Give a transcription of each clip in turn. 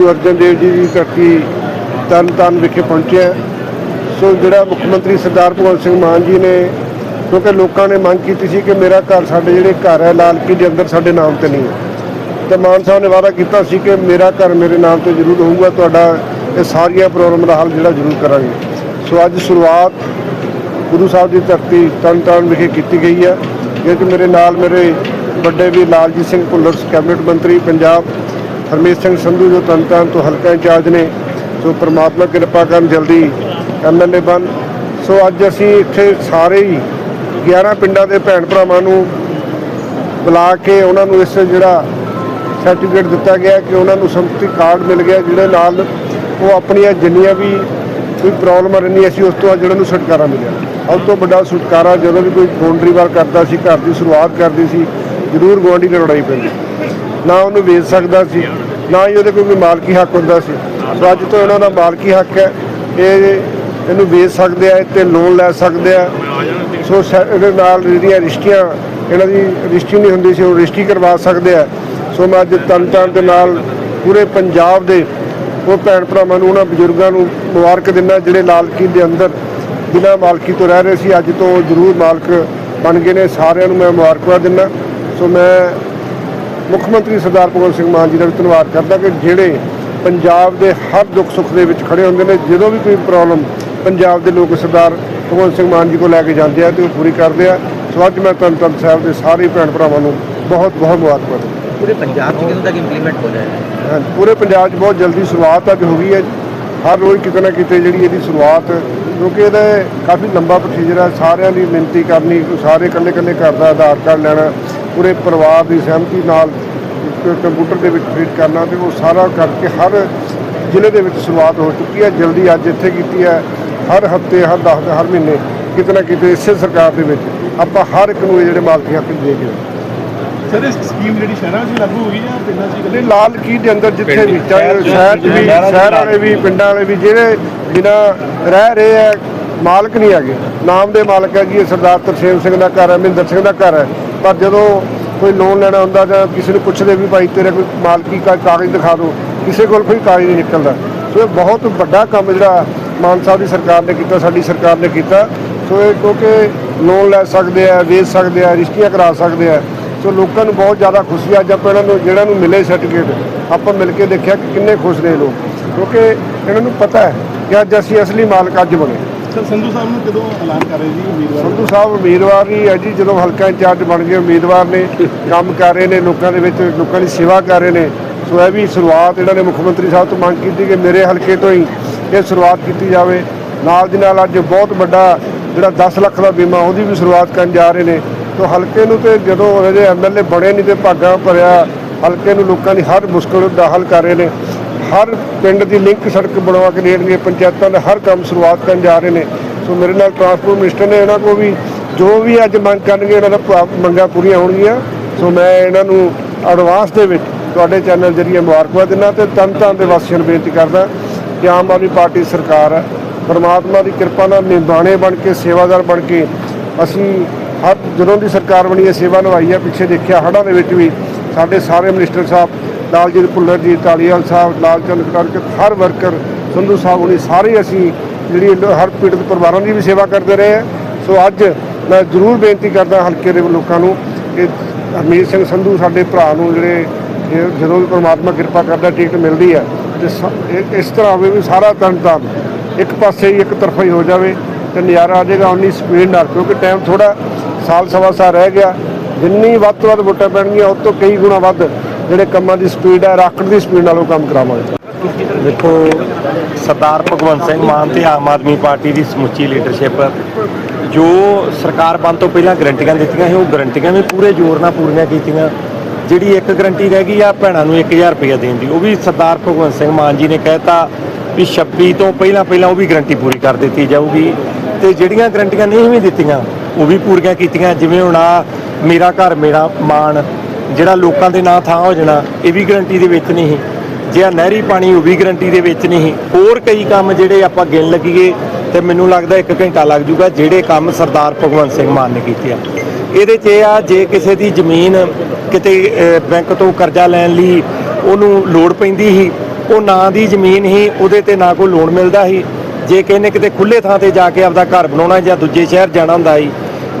ਗੁਰੂ ਅਰਜਨ ਦੇਵ ਜੀ ਦੀ ਧਰਤੀ ਤਰਨ ਤਾਰਨ ਵਿਖੇ ਪਹੁੰਚਿਆ ਸੋ ਜਿਹੜਾ ਮੁੱਖ ਮੰਤਰੀ ਸਰਦਾਰ ਭਗਵੰਤ ਸਿੰਘ ਮਾਨ ਜੀ ਨੇ, ਕਿਉਂਕਿ ਲੋਕਾਂ ਨੇ ਮੰਗ ਕੀਤੀ ਸੀ ਕਿ ਮੇਰਾ ਘਰ ਸਾਡੇ ਜਿਹੜੇ ਘਰ ਹੈ, ਲਾਲ ਕਿਲ੍ਹੇ ਦੇ ਅੰਦਰ ਸਾਡੇ ਨਾਮ ਤੇ ਨਹੀਂ ਹੈ। ਤੇ ਮਾਨ ਸਾਹਿਬ ਨੇ ਵਾਅਦਾ ਕੀਤਾ ਸੀ ਕਿ ਮੇਰਾ ਘਰ ਮੇਰੇ ਨਾਮ ਤੇ ਜ਼ਰੂਰ ਹੋਊਗਾ, ਤੁਹਾਡਾ ਇਹ ਸਾਰੀਆਂ ਪ੍ਰੋਬਲਮ ਦਾ ਹੱਲ ਜਿਹੜਾ ਜ਼ਰੂਰ ਕਰਾਂਗੇ। ਸੋ ਅੱਜ ਸ਼ੁਰੂਆਤ ਗੁਰੂ ਸਾਹਿਬ ਦੀ ਧਰਤੀ ਤਰਨ ਤਾਰਨ ਵਿਖੇ ਕੀਤੀ ਗਈ ਹੈ ਜਿਹਦੇ 'ਚ ਮੇਰੇ ਨਾਲ ਮੇਰੇ ਵੱਡੇ ਵੀ ਲਾਲਜੀਤ ਸਿੰਘ ਭੁੱਲਰ, ਕੈਬਨਿਟ ਮੰਤਰੀ, ਪੰਜਾਬ ਹਰਮੀਤ ਸਿੰਘ ਸੰਧੂ ਜੋ ਤਰਨ ਤਾਰਨ ਤੋਂ ਹਲਕਾ ਇੰਚਾਰਜ ਨੇ, ਸੋ ਪ੍ਰਮਾਤਮਾ ਕਿਰਪਾ ਕਰਨ ਜਲਦੀ ਐਮਐਲਏ ਬਣ। ਸੋ ਅੱਜ ਅਸੀਂ ਇੱਥੇ ਸਾਰੇ ਹੀ 11 ਪਿੰਡਾਂ ਦੇ ਭੈਣ ਭਰਾਵਾਂ ਨੂੰ ਬੁਲਾ ਕੇ ਉਹਨਾਂ ਨੂੰ ਇਸ ਜਿਹੜਾ ਸਰਟੀਫਿਕੇਟ ਦਿੱਤਾ ਗਿਆ ਕਿ ਉਹਨਾਂ ਨੂੰ ਸੰਪਤੀ ਕਾਰਡ ਮਿਲ ਗਿਆ ਜਿਹਦੇ ਨਾਲ ਉਹ ਆਪਣੀਆਂ ਜਿੰਨੀਆਂ ਵੀ ਕੋਈ ਪ੍ਰੋਬਲਮ ਰਹਿੰਦੀ ਸੀ ਉਸ ਤੋਂ ਜਿਹੜਾ ਨੂੰ ਛੁਟਕਾਰਾ ਮਿਲਿਆ। ਸਭ ਤੋਂ ਵੱਡਾ ਛੁਟਕਾਰਾ ਜਦੋਂ ਵੀ ਕੋਈ ਬਾਉਂਡਰੀ ਵਾਰ ਕਰਦਾ ਸੀ, ਘਰ ਦੀ ਸ਼ੁਰੂਆਤ ਕਰਦੀ ਸੀ, ਜ਼ਰੂਰ ਗੁਆਂਢੀ ਨਾਲ ਲੜਾਈ ਪੈਂਦੀ ਨਾ ਉਹਨੂੰ ਵੇਚ ਸਕਦਾ ਸੀ, ਨਾ ਹੀ ਉਹਦੇ ਕੋਲ ਕੋਈ ਮਾਲਕੀ ਹੱਕ ਹੁੰਦਾ ਸੀ। ਸੋ ਅੱਜ ਤੋਂ ਇਹਨਾਂ ਦਾ ਮਾਲਕੀ ਹੱਕ ਹੈ, ਇਹ ਇਹਨੂੰ ਵੇਚ ਸਕਦੇ ਆ ਇਹ ਤੇ ਲੋਨ ਲੈ ਸਕਦੇ ਆ। ਸੋ ਇਹਦੇ ਨਾਲ ਜਿਹੜੀਆਂ ਰਿਸ਼ਤੀਆਂ, ਇਹਨਾਂ ਦੀ ਰਿਸ਼ਤੀ ਨਹੀਂ ਹੁੰਦੀ ਸੀ, ਉਹ ਰਿਸ਼ਤੀ ਕਰਵਾ ਸਕਦੇ ਆ। ਸੋ ਮੈਂ ਅੱਜ ਤਨ ਤਨ ਦੇ ਨਾਲ ਪੂਰੇ ਪੰਜਾਬ ਦੇ ਉਹ ਭੈਣ ਭਰਾਵਾਂ ਨੂੰ, ਉਹਨਾਂ ਬਜ਼ੁਰਗਾਂ ਨੂੰ ਮੁਬਾਰਕ ਦਿੰਦਾ, ਜਿਹੜੇ ਲਾਲ ਕਿਲ੍ਹੇ ਦੇ ਅੰਦਰ ਬਿਨਾਂ ਮਾਲਕੀ ਤੋਂ ਰਹਿ ਰਹੇ ਸੀ, ਅੱਜ ਤੋਂ ਜ਼ਰੂਰ ਮਾਲਕ ਬਣ ਗਏ ਨੇ, ਸਾਰਿਆਂ ਨੂੰ ਮੈਂ ਮੁਬਾਰਕਬਾਦ ਦਿੰਦਾ। ਸੋ ਮੈਂ ਮੁੱਖ ਮੰਤਰੀ ਸਰਦਾਰ ਭਗਵੰਤ ਸਿੰਘ ਮਾਨ ਜੀ ਦਾ ਵੀ ਧੰਨਵਾਦ ਕਰਦਾ ਕਿ ਜਿਹੜੇ ਪੰਜਾਬ ਦੇ ਹਰ ਦੁੱਖ ਸੁੱਖ ਦੇ ਵਿੱਚ ਖੜੇ ਹੁੰਦੇ ਨੇ ਜਦੋਂ ਵੀ ਕੋਈ ਪ੍ਰੋਬਲਮ ਪੰਜਾਬ ਦੇ ਲੋਕ ਸਰਦਾਰ ਭਗਵੰਤ ਸਿੰਘ ਮਾਨ ਜੀ ਕੋਲ ਲੈ ਕੇ ਜਾਂਦੇ ਆ ਤੇ ਉਹ ਪੂਰੀ ਕਰਦੇ ਆ। ਸੋ ਅੱਜ ਮੈਂ ਧੰਨ ਸਾਹਿਬ ਦੇ ਸਾਰੇ ਭੈਣ ਭਰਾਵਾਂ ਨੂੰ ਬਹੁਤ ਬਹੁਤ ਮੁਬਾਰਕਬਾਦ ਪੂਰੇ ਪੰਜਾਬ 'ਚ ਕਦੋਂ ਤੱਕ ਇੰਪਲੀਮੈਂਟ ਹੋ ਜਾਏਗਾ? ਪੂਰੇ ਪੰਜਾਬ 'ਚ ਬਹੁਤ ਜਲਦੀ ਸ਼ੁਰੂਆਤ ਅੱਜ ਹੋ ਗਈ ਹੈ। ਹਰ ਰੋਜ਼ ਕਿਤੇ ਨਾ ਕਿਤੇ ਜਿਹੜੀ ਇਹਦੀ ਸ਼ੁਰੂਆਤ ਕਿਉਂਕਿ ਇਹਦਾ ਕਾਫੀ ਲੰਬਾ ਪ੍ਰੋਸੀਜਰ ਹੈ, ਸਾਰਿਆਂ ਦੀ ਮਿਹਨਤੀ ਕਰਨੀ, ਸਾਰੇ ਇਕੱਲੇ ਇਕੱਲੇ ਘਰ ਦਾ ਆਧਾਰ ਕਾਰਡ ਲੈਣਾ, ਪੂਰੇ ਪਰਿਵਾਰ ਦੀ ਸਹਿਮਤੀ ਨਾਲ ਕੰਪਿਊਟਰ ਦੇ ਵਿੱਚ ਫੀਡ ਕਰਨਾ ਤੇ ਉਹ ਸਾਰਾ ਕਰਕੇ ਹਰ ਜ਼ਿਲ੍ਹੇ ਦੇ ਵਿੱਚ ਸ਼ੁਰੂਆਤ ਹੋ ਚੁੱਕੀ ਹੈ, ਜਲਦੀ ਅੱਜ ਇੱਥੇ ਕੀਤੀ ਹੈ, ਹਰ ਹਫ਼ਤੇ, ਹਰ 10 ਹਰ ਮਹੀਨੇ, ਕਿਤੇ ਨਾ ਕਿਤੇ ਇਸੇ ਸਰਕਾਰ ਦੇ ਵਿੱਚ ਆਪਾਂ ਹਰ ਇੱਕ ਨੂੰ ਇਹ ਜਿਹੜੇ ਮਾਲਕੀ ਹੱਕ ਦੇ ਕੇ ਸਰ ਇਹ ਸਕੀਮ ਜਿਹੜੀ ਸ਼ਹਿਰਾਂ 'ਚ ਲਾਗੂ ਹੋ ਗਈ ਜਾਂ ਪਿੰਡਾਂ 'ਚ ਨਹੀਂ ਲਾਲ ਕੀ ਦੇ ਅੰਦਰ ਜਿੱਥੇ ਵੀ ਚਾਹੇ ਸ਼ਹਿਰ 'ਚ ਵੀ ਸ਼ਹਿਰ ਵਾਲੇ ਵੀ ਪਿੰਡਾਂ ਵਾਲੇ ਵੀ ਜਿਹੜੇ ਬਿਨਾਂ ਰਹਿ ਰਹੇ ਆ ਮਾਲਕ ਨਹੀਂ ਹੈਗੇ। ਨਾਮ ਦੇ ਮਾਲਕ ਹੈ ਜੀ ਇਹ ਸਰਦਾਰ ਤਰਸੇਮ ਸਿੰਘ ਦਾ ਘਰ ਹੈ ਮਹਿੰਦਰ ਸਿੰਘ ਦਾ ਘਰ ਹੈ। ਪਰ ਜਦੋਂ ਕੋਈ ਲੋਨ ਲੈਣਾ ਹੁੰਦਾ ਜਾਂ ਕਿਸੇ ਨੂੰ ਪੁੱਛਦੇ ਵੀ ਭਾਈ ਤੇਰੇ ਕੋਈ ਮਾਲਕੀ ਦਾ ਕਾਗਜ਼ ਦਿਖਾ ਦਿਓ ਕਿਸੇ ਕੋਲ ਕੋਈ ਕਾਗਜ਼ ਨਹੀਂ ਨਿਕਲਦਾ। ਸੋ ਇਹ ਬਹੁਤ ਵੱਡਾ ਕੰਮ ਜਿਹੜਾ ਮਾਨ ਸਾਹਿਬ ਦੀ ਸਰਕਾਰ ਨੇ ਕੀਤਾ ਸਾਡੀ ਸਰਕਾਰ ਨੇ ਕੀਤਾ। ਸੋ ਇਹ ਕਿਉਂਕਿ ਲੋਨ ਲੈ ਸਕਦੇ ਆ ਵੇਚ ਸਕਦੇ ਆ ਰਜਿਸਟਰੀਆਂ ਕਰਾ ਸਕਦੇ ਆ ਸੋ ਲੋਕਾਂ ਨੂੰ ਬਹੁਤ ਜ਼ਿਆਦਾ ਖੁਸ਼ੀ ਆ ਅੱਜ ਆਪਾਂ ਇਹਨਾਂ ਨੂੰ ਜਿਹੜਾ ਨੂੰ ਮਿਲੇ ਸਰਟੀਫਿਕੇਟ ਆਪਾਂ ਮਿਲ ਕੇ ਦੇਖਿਆ ਕਿ ਕਿੰਨੇ ਖੁਸ਼ ਨੇ ਲੋਕ। ਕਿਉਂਕਿ ਇਹਨਾਂ ਨੂੰ ਪਤਾ ਹੈ ਕਿ ਅੱਜ ਅਸੀਂ ਅਸਲੀ ਮਾਲਕ ਅੱਜ ਬਣੇ। ਸਰ ਸੰਧੂ ਸਾਹਿਬ ਨੂੰ ਕਦੋਂ ਐਲਾਨ ਕਰ ਰਹੇ ਜੀ ਉਮੀਦਵਾਰ? ਸੰਧੂ ਸਾਹਿਬ ਉਮੀਦਵਾਰ ਹੀ ਹੈ ਜੀ ਜਦੋਂ ਹਲਕਾ ਇੰਚਾਰਜ ਬਣ ਗਏ ਉਮੀਦਵਾਰ ਨੇ ਕੰਮ ਕਰ ਰਹੇ ਨੇ ਲੋਕਾਂ ਦੇ ਵਿੱਚ ਲੋਕਾਂ ਦੀ ਸੇਵਾ ਕਰ ਰਹੇ ਨੇ। ਸੋ ਇਹ ਵੀ ਸ਼ੁਰੂਆਤ ਇਹਨਾਂ ਨੇ ਮੁੱਖ ਮੰਤਰੀ ਸਾਹਿਬ ਤੋਂ ਮੰਗ ਕੀਤੀ ਕਿ ਮੇਰੇ ਹਲਕੇ ਤੋਂ ਹੀ ਇਹ ਸ਼ੁਰੂਆਤ ਕੀਤੀ ਜਾਵੇ। ਨਾਲ ਦੀ ਨਾਲ ਅੱਜ ਬਹੁਤ ਵੱਡਾ ਜਿਹੜਾ 10 ਲੱਖ ਦਾ ਬੀਮਾ ਉਹਦੀ ਵੀ ਸ਼ੁਰੂਆਤ ਕਰਨ ਜਾ ਰਹੇ ਨੇ। ਤੋ ਹਲਕੇ ਨੂੰ ਤੇ ਜਦੋਂ ਇਹਦੇ ਐਮਐਲਏ ਬਣੇ ਨਹੀਂ ਤੇ ਭਾਗਾਂ ਭਰਿਆ, ਹਲਕੇ ਨੂੰ ਲੋਕਾਂ ਦੀ ਹਰ ਮੁਸ਼ਕਲ ਦਾ ਹੱਲ ਕਰ ਰਹੇ ਨੇ। ਹਰ ਪਿੰਡ ਦੀ ਲਿੰਕ ਸੜਕ ਬਣਵਾ ਕੇ ਦੇਣਗੇ ਪੰਚਾਇਤਾਂ ਦਾ ਹਰ ਕੰਮ ਸ਼ੁਰੂਆਤ ਕਰਨ ਜਾ ਰਹੇ ਨੇ। ਸੋ ਮੇਰੇ ਨਾਲ ਟਰਾਂਸਪੋਰਟ ਮਿਨਿਸਟਰ ਨੇ ਇਹਨਾਂ ਕੋਲ ਵੀ ਜੋ ਵੀ ਅੱਜ ਮੰਗ ਕਰਨਗੇ, ਇਹਨਾਂ ਦਾ ਭਾ- ਮੰਗਾਂ ਪੂਰੀਆਂ ਹੋਣਗੀਆਂ। ਸੋ ਮੈਂ ਇਹਨਾਂ ਨੂੰ ਐਡਵਾਂਸ ਦੇ ਵਿੱਚ ਤੁਹਾਡੇ ਚੈਨਲ ਜਰੀਏ ਮੁਬਾਰਕਬਾਦ ਦਿੰਦਾ ਤੇ ਤਨ ਤਨ ਦੇ ਵਾਸੀਆਂ ਨੂੰ ਬੇਨਤੀ ਕਰਦਾ ਕਿ ਆਮ ਆਦਮੀ ਪਾਰਟੀ ਸਰਕਾਰ ਹੈ ਪਰਮਾਤਮਾ ਦੀ ਕਿਰਪਾ ਨਾਲ ਨਿਭਾਣੇ ਬਣ ਕੇ, ਸੇਵਾਦਾਰ ਬਣ ਕੇ ਅਸੀਂ ਹਰ ਜਦੋਂ ਦੀ ਸਰਕਾਰ ਬਣੀ ਹੈ, ਸੇਵਾ ਨਿਭਾਈ ਹੈ, ਪਿੱਛੇ ਦੇਖਿਆ ਹੜ੍ਹਾਂ ਦੇ ਵਿੱਚ ਵੀ ਸਾਡੇ ਸਾਰੇ ਮਿਨਿਸਟਰ ਸਾਹਿਬ, ਲਾਲਜੀਤ ਭੁੱਲਰ ਜੀ ਢਾਲੀਵਾਲ ਸਾਹਿਬ ਲਾਲਚੰਦ ਖੜਕ, ਹਰ ਵਰਕਰ, ਸੰਧੂ ਸਾਹਿਬ ਹੁਣੀ, ਸਾਰੇ ਅਸੀਂ ਜਿਹੜੀ ਹਰ ਪੀੜਤ ਪਰਿਵਾਰਾਂ ਦੀ ਵੀ ਸੇਵਾ ਕਰਦੇ ਰਹੇ ਹਾਂ। ਸੋ ਅੱਜ ਮੈਂ ਜ਼ਰੂਰ ਬੇਨਤੀ ਕਰਦਾ ਹਲਕੇ ਦੇ ਲੋਕਾਂ ਨੂੰ ਕਿ ਹਰਮੀਤ ਸਿੰਘ ਸੰਧੂ ਸਾਡੇ ਭਰਾ ਨੂੰ ਜਿਹੜੇ ਇਹ ਜਦੋਂ ਵੀ ਪਰਮਾਤਮਾ ਕਿਰਪਾ ਕਰਦਾ, ਟਿਕਟ ਮਿਲਦੀ ਹੈ, ਤੇ ਸ- ਇਸ ਤਰ੍ਹਾਂ ਹੋਵੇ ਵੀ ਸਾਰਾ ਤਨ ਤਨ ਇੱਕ ਪਾਸੇ ਹੀ ਇੱਕ ਤਰਫਾ ਹੀ ਹੋ ਜਾਵੇ ਤੇ ਨਜ਼ਾਰਾ ਆ ਜਾਏਗਾ ਉਨੀ ਸਪੀਡ ਨਾਲ, ਕਿਉਂਕਿ ਟਾਈਮ ਥੋੜਾ ਸਾਲ ਸਵਾ ਸਾਲ ਰਹਿ ਗਿਆ, ਜਿੰਨੀ ਵੱਧ ਤੋਂ ਵੱਧ ਵੋਟਾਂ ਪੈਣਗੀਆਂ ਉਸ ਤੋਂ ਕਈ ਗੁਣਾ ਵੱਧ ਜਿਹੜੇ ਕੰਮਾਂ ਦੀ ਸਪੀਡ ਹੈ ਰਾਕਟ ਦੀ ਸਪੀਡ ਨਾਲ ਉਹ ਕੰਮ ਕਰਾਵਾਂਗੇ। ਦੇਖੋ, ਸਰਦਾਰ ਭਗਵੰਤ ਸਿੰਘ ਮਾਨ ਤੇ ਆਮ ਆਦਮੀ ਪਾਰਟੀ ਦੀ ਸਮੁੱਚੀ ਲੀਡਰਸ਼ਿਪ ਜੋ ਸਰਕਾਰ ਬਣ ਤੋਂ ਪਹਿਲਾਂ ਗਰੰਟੀਆਂ ਦਿੱਤੀਆਂ ਸੀ, ਉਹ ਗਰੰਟੀਆਂ ਵੀ ਪੂਰੇ ਜ਼ੋਰ ਨਾਲ ਪੂਰੀਆਂ ਕੀਤੀਆਂ। ਜਿਹੜੀ ਇੱਕ ਗਰੰਟੀ ਰਹਿ ਗਈ ਆ, ਭੈਣਾਂ ਨੂੰ 1000 ਰੁਪਏ ਦੇਣ ਦੀ। ਉਹ ਵੀ ਸਰਦਾਰ ਭਗਵੰਤ ਸਿੰਘ ਮਾਨ ਜੀ ਨੇ ਕਹਿਤਾ ਵੀ 26 ਤੋਂ ਪਹਿਲਾਂ ਪਹਿਲਾਂ ਉਹ ਵੀ ਗਰੰਟੀ ਪੂਰੀ ਕਰ ਦਿੱਤੀ ਜਾਊਗੀ। ਤੇ ਜਿਹੜੀਆਂ ਗਰੰਟੀਆਂ ਨਹੀਂ ਵੀ ਦਿੱਤੀਆਂ ਉਹ ਵੀ ਪੂਰੀਆਂ ਕੀਤੀਆਂ, ਜਿਵੇਂ ਹੁਣ ਆ ਮੇਰਾ ਘਰ, ਮੇਰਾ ਮਾਣ, ਜਿਹੜਾ ਲੋਕਾਂ ਦੇ ਨਾਂ ਥਾਂ ਹੋ ਜਾਣਾ, ਇਹ ਵੀ ਗਰੰਟੀ ਦੇ ਵਿੱਚ ਨਹੀਂ। ਸੀ ਜੇ ਆ ਨਹਿਰੀ ਪਾਣੀ, ਉਹ ਵੀ ਗਰੰਟੀ ਦੇ ਵਿੱਚ ਨਹੀਂ। ਹੋਰ ਕਈ ਕੰਮ ਜਿਹੜੇ ਆਪਾਂ ਗਿਣ ਲੱਗੀਏ, ਤੇ ਮੈਨੂੰ ਲੱਗਦਾ ਇੱਕ ਘੰਟਾ ਲੱਗ ਜੂਗਾ ਜਿਹੜੇ ਕੰਮ ਸਰਦਾਰ ਭਗਵੰਤ ਸਿੰਘ ਮਾਨ ਨੇ ਕੀਤੇ ਆ। ਇਹਦੇ 'ਚ ਇਹ ਆ, ਜੇ ਕਿਸੇ ਦੀ ਜ਼ਮੀਨ ਕਿਤੇ ਬੈਂਕ ਤੋਂ ਕਰਜ਼ਾ ਲੈਣ ਲਈ ਉਹਨੂੰ ਲੋੜ ਪੈਂਦੀ ਸੀ, ਉਹ ਨਾਂ ਦੀ ਜ਼ਮੀਨ ਹੀ ਉਹਦੇ ਤੇ ਨਾ ਕੋਈ ਲੋਨ ਮਿਲਦਾ ਸੀ ਜੇ ਕਿਸੇ ਨੇ ਕਿਤੇ ਖੁੱਲੇ ਥਾਂ ਤੇ ਜਾ ਕੇ ਆਪਦਾ ਘਰ ਬਣਾਉਣਾ ਜਾਂ ਦੂਜੇ ਸ਼ਹਿਰ ਜਾਣਾ ਹੁੰਦਾ ਸੀ,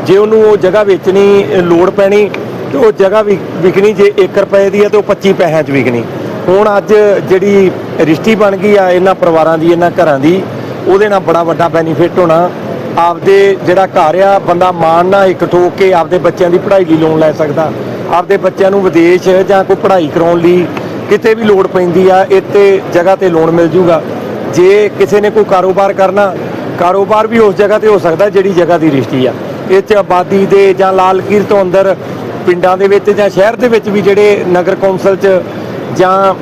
ਜੇ ਉਹਨੂੰ ਉਹ ਜਗ੍ਹਾ ਵੇਚਣੀ ਲੋੜ ਪੈਣੀ ਤੇ ਉਹ ਜਗ੍ਹਾ ਵੀ ਵਿਕਣੀ, ਜੇ 1 ਰੁਪਏ ਦੀ ਹੈ ਤੇ ਉਹ 25 ਪੈਸਿਆਂ 'ਚ ਵਿਕਣੀ। ਹੁਣ ਅੱਜ ਜਿਹੜੀ ਰਿਸ਼ਤੀ ਬਣ ਗਈ ਆ ਇਹਨਾਂ ਪਰਿਵਾਰਾਂ ਦੀ, ਇਹਨਾਂ ਘਰਾਂ ਦੀ, ਉਹਦੇ ਨਾਲ ਬੜਾ ਵੱਡਾ ਬੈਨੀਫਿਟ ਹੋਣਾ। ਆਪਦੇ ਜਿਹੜਾ ਘਰ ਆ, ਬੰਦਾ ਮਾਣ ਨਾਲ ਇੱਕ ਠੋਕ ਕੇ ਆਪਦੇ ਬੱਚਿਆਂ ਦੀ ਪੜ੍ਹਾਈ ਲਈ ਲੋਨ ਲੈ ਸਕਦਾ। ਆਪਦੇ ਬੱਚਿਆਂ ਨੂੰ ਵਿਦੇਸ਼ ਜਾਂ ਕੋਈ ਪੜ੍ਹਾਈ ਕਰਾਉਣ ਲਈ ਕਿਤੇ ਵੀ ਲੋੜ ਪੈਂਦੀ ਆ, ਇੱਥੇ ਜਗ੍ਹਾ ਤੇ ਲੋਨ ਮਿਲ ਜੂਗਾ। ਜੇ ਕਿਸੇ ਨੇ ਕੋਈ ਕਾਰੋਬਾਰ ਕਰਨਾ, ਕਾਰੋਬਾਰ ਵੀ ਉਸ ਜਗ੍ਹਾ ਤੇ ਹੋ ਸਕਦਾ ਜਿਹੜੀ ਜਗ੍ਹਾ ਦੀ ਰਿਸ਼ਤੀ ਆ। ਇਹ 'ਚ ਆਬਾਦੀ ਦੇ ਜਾਂ ਲਾਲ ਕੀਰ ਤੋਂ ਅੰਦਰ ਪਿੰਡਾਂ ਦੇ ਵਿੱਚ ਜਾਂ ਸ਼ਹਿਰ ਦੇ ਵਿੱਚ ਵੀ ਜਿਹੜੇ ਨਗਰ ਕੌਂਸਲ 'ਚ ਜਾਂ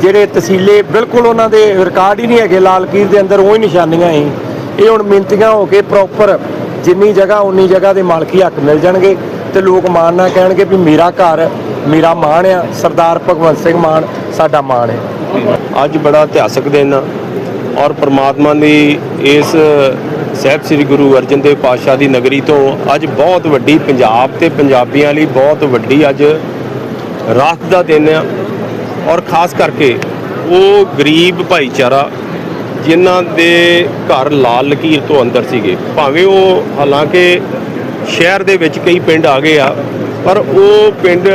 ਜਿਹੜੇ ਤਹਿਸੀਲੇ ਬਿਲਕੁਲ ਉਹਨਾਂ ਦੇ ਰਿਕਾਰਡ ਹੀ ਨਹੀਂ ਹੈਗੇ, ਲਾਲ ਕੀਰ ਦੇ ਅੰਦਰ ਉਹ ਹੀ ਨਿਸ਼ਾਨੀਆਂ ਹੀ ਇਹ ਹੁਣ ਮਿੰਤੀਆਂ ਹੋ ਕੇ ਪ੍ਰੋਪਰ ਜਿੰਨੀ ਜਗ੍ਹਾ ਉਨੀ ਜਗ੍ਹਾ ਦੇ ਮਾਲਕੀ ਹੱਕ ਮਿਲ ਜਾਣਗੇ ਤੇ ਲੋਕ ਮਾਣ ਨਾਲ ਕਹਿਣਗੇ ਵੀ ਮੇਰਾ ਘਰ, ਮੇਰਾ ਮਾਣ ਆ। ਸਰਦਾਰ ਭਗਵੰਤ ਸਿੰਘ ਮਾਨ ਸਾਡਾ ਮਾਣ ਹੈ ਅੱਜ ਬੜਾ ਇਤਿਹਾਸਕ ਦਿਨ ਆ ਔਰ ਪ੍ਰਮਾਤਮਾ ਦੀ ਇਸ ਸਾਹਿਬ ਸ੍ਰੀ ਗੁਰੂ ਅਰਜਨ ਦੇਵ ਪਾਤਸ਼ਾਹ ਦੀ ਨਗਰੀ ਤੋਂ ਅੱਜ ਬਹੁਤ ਵੱਡੀ ਪੰਜਾਬ ਤੇ ਪੰਜਾਬੀਆਂ ਲਈ ਬਹੁਤ ਵੱਡੀ ਅੱਜ ਰਾਤ ਦਾ ਦਿਨ ਆ। ਔਰ ਖਾਸ ਕਰਕੇ ਉਹ ਗਰੀਬ ਭਾਈਚਾਰਾ ਜਿਨ੍ਹਾਂ ਦੇ ਘਰ ਲਾਲ ਲਕੀਰ ਤੋਂ ਅੰਦਰ ਸੀਗੇ। ਭਾਵੇਂ ਉਹ ਹਾਲਾਂਕਿ ਸ਼ਹਿਰ ਦੇ ਵਿੱਚ ਕਈ ਪਿੰਡ ਆ ਗਏ ਆ, ਪਰ ਉਹ ਪਿੰਡ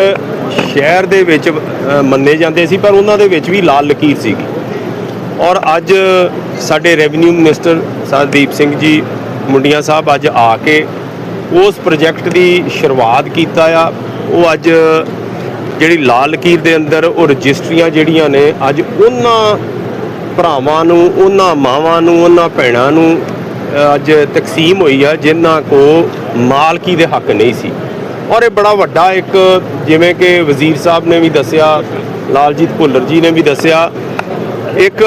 ਸ਼ਹਿਰ ਦੇ ਵਿੱਚ ਮੰਨੇ ਜਾਂਦੇ ਸੀ, ਪਰ ਉਹਨਾਂ ਦੇ ਵਿੱਚ ਵੀ ਲਾਲ ਲਕੀਰ ਸੀਗੀ। ਔਰ ਅੱਜ ਸਾਡੇ ਰੈਵਨਿਊ ਮਿਨਿਸਟਰ ਸਰਦੀਪ ਸਿੰਘ ਜੀ ਮੁੰਡੀਆਂ ਸਾਹਿਬ ਅੱਜ ਆ ਕੇ ਉਸ ਪ੍ਰੋਜੈਕਟ ਦੀ ਸ਼ੁਰੂਆਤ ਕੀਤਾ ਆ। ਉਹ ਅੱਜ ਜਿਹੜੀ ਲਾਲ ਲਕੀਰ ਦੇ ਅੰਦਰ ਉਹ ਰਜਿਸਟਰੀਆਂ ਜਿਹੜੀਆਂ ਨੇ, ਅੱਜ ਉਹਨਾਂ ਭਰਾਵਾਂ ਨੂੰ, ਉਹਨਾਂ ਮਾਵਾਂ ਨੂੰ, ਉਹਨਾਂ ਭੈਣਾਂ ਨੂੰ ਅੱਜ ਤਕਸੀਮ ਹੋਈ ਆ, ਜਿਨ੍ਹਾਂ ਕੋ ਮਾਲਕੀ ਦੇ ਹੱਕ ਨਹੀਂ ਸੀ। ਔਰ ਇਹ ਬੜਾ ਵੱਡਾ ਇੱਕ ਜਿਵੇਂ ਕਿ ਵਜ਼ੀਰ ਸਾਹਿਬ ਨੇ ਵੀ ਦੱਸਿਆ, ਲਾਲਜੀਤ ਭੁੱਲਰ ਜੀ ਨੇ ਵੀ ਦੱਸਿਆ ਇੱਕ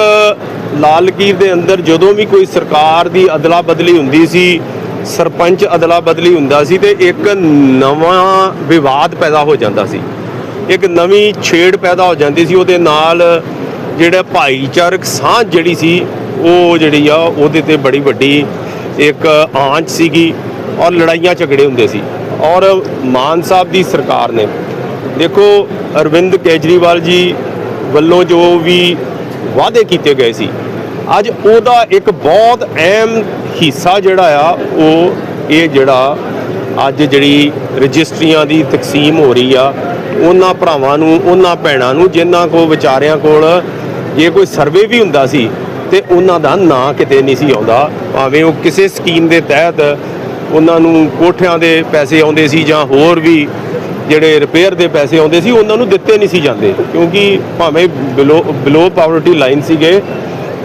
ਲਾਲ ਲਕੀਰ ਦੇ ਅੰਦਰ ਜਦੋਂ ਵੀ ਕੋਈ ਸਰਕਾਰ ਦੀ ਅਦਲਾ ਬਦਲੀ ਹੁੰਦੀ ਸੀ, ਸਰਪੰਚ ਅਦਲਾ ਬਦਲੀ ਹੁੰਦਾ ਸੀ ਤੇ ਇੱਕ ਨਵਾਂ ਵਿਵਾਦ ਪੈਦਾ ਹੋ ਜਾਂਦਾ ਸੀ। ਇੱਕ ਨਵੀਂ ਛੇੜ ਪੈਦਾ ਹੋ ਜਾਂਦੀ ਸੀ, ਉਹਦੇ ਨਾਲ ਜਿਹੜਾ ਭਾਈਚਾਰਕ ਸਾਂਝ ਜਿਹੜੀ ਸੀ, ਉਹ ਜਿਹੜੀ ਆ, ਉਹਦੇ ਤੇ ਬੜੀ ਵੱਡੀ ਇੱਕ ਆਂਚ ਸੀਗੀ ਔਰ ਲੜਾਈਆਂ ਝਗੜੇ ਹੁੰਦੇ ਸੀ। ਔਰ ਮਾਨ ਸਾਹਿਬ ਦੀ ਸਰਕਾਰ ਨੇ, ਦੇਖੋ, ਅਰਵਿੰਦ ਕੇਜਰੀਵਾਲ ਜੀ ਵੱਲੋਂ ਜੋ ਵੀ ਵਾਅਦੇ ਕੀਤੇ ਗਏ ਸੀ। ਅੱਜ ਉਹਦਾ ਇੱਕ ਬਹੁਤ ਅਹਿਮ ਹਿੱਸਾ ਜਿਹੜਾ ਆ, ਉਹ ਇਹ ਜਿਹੜਾ ਅੱਜ ਜਿਹੜੀ ਰਜਿਸਟਰੀਆਂ ਦੀ ਤਕਸੀਮ ਹੋ ਰਹੀ ਆ, ਉਹਨਾਂ ਭਰਾਵਾਂ ਨੂੰ, ਉਹਨਾਂ ਭੈਣਾਂ ਨੂੰ, ਜਿਨ੍ਹਾਂ ਕੋ ਵਿਚਾਰਿਆਂ ਕੋਲ ਜੇ ਕੋਈ ਸਰਵੇ ਵੀ ਹੁੰਦਾ ਸੀ, ਤੇ ਉਹਨਾਂ ਦਾ ਨਾਂ ਕਿਤੇ ਨਹੀਂ ਸੀ ਆਉਂਦਾ। ਭਾਵੇਂ ਉਹ ਕਿਸੇ ਸਕੀਮ ਦੇ ਤਹਿਤ ਉਹਨਾਂ ਨੂੰ ਕੋਠਿਆਂ ਦੇ ਪੈਸੇ ਆਉਂਦੇ ਸੀ ਜਾਂ ਹੋਰ ਵੀ ਜਿਹੜੇ ਰਿਪੇਅਰ ਦੇ ਪੈਸੇ ਆਉਂਦੇ ਸੀ, ਉਹਨਾਂ ਨੂੰ ਦਿੱਤੇ ਨਹੀਂ ਸੀ ਜਾਂਦੇ। ਕਿਉਂਕਿ ਭਾਵੇਂ ਬਿਲੋ ਬਿਲੋ ਪਾਵਰਟੀ ਲਾਈਨ ਸੀਗੇ,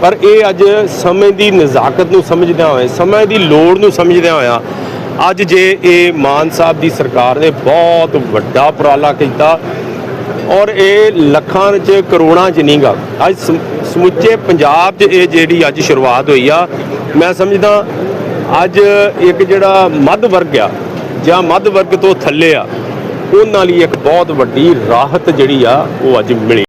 ਪਰ ਇਹ ਅੱਜ ਸਮੇਂ ਦੀ ਨਜ਼ਾਕਤ ਨੂੰ ਸਮਝਦਿਆਂ ਹੋਏ ਸਮੇਂ ਦੀ ਲੋੜ ਨੂੰ ਸਮਝਦਿਆਂ ਹੋਇਆ, ਅੱਜ ਜੇ ਇਹ ਮਾਨ ਸਾਹਿਬ ਦੀ ਸਰਕਾਰ ਨੇ ਬਹੁਤ ਵੱਡਾ ਉਪਰਾਲਾ ਕੀਤਾ, ਔਰ ਇਹ ਲੱਖਾਂ ਚ ਕਰੋੜਾਂ ਚ ਨਹੀਂਗਾ ਅੱਜ ਸਮ- ਸਮੁੱਚੇ ਪੰਜਾਬ 'ਚ ਇਹ ਜਿਹੜੀ ਅੱਜ ਸ਼ੁਰੂਆਤ ਹੋਈ ਆ, ਮੈਂ ਸਮਝਦਾ ਅੱਜ ਇੱਕ ਜਿਹੜਾ ਮੱਧ ਵਰਗ ਆ, ਜਾਂ ਮੱਧ ਵਰਗ ਤੋਂ ਥੱਲੇ ਆ ਉਹਨਾਂ ਲਈ ਇੱਕ ਬਹੁਤ ਵੱਡੀ ਰਾਹਤ ਜਿਹੜੀ ਆ ਉਹ ਅੱਜ ਮਿਲੀ।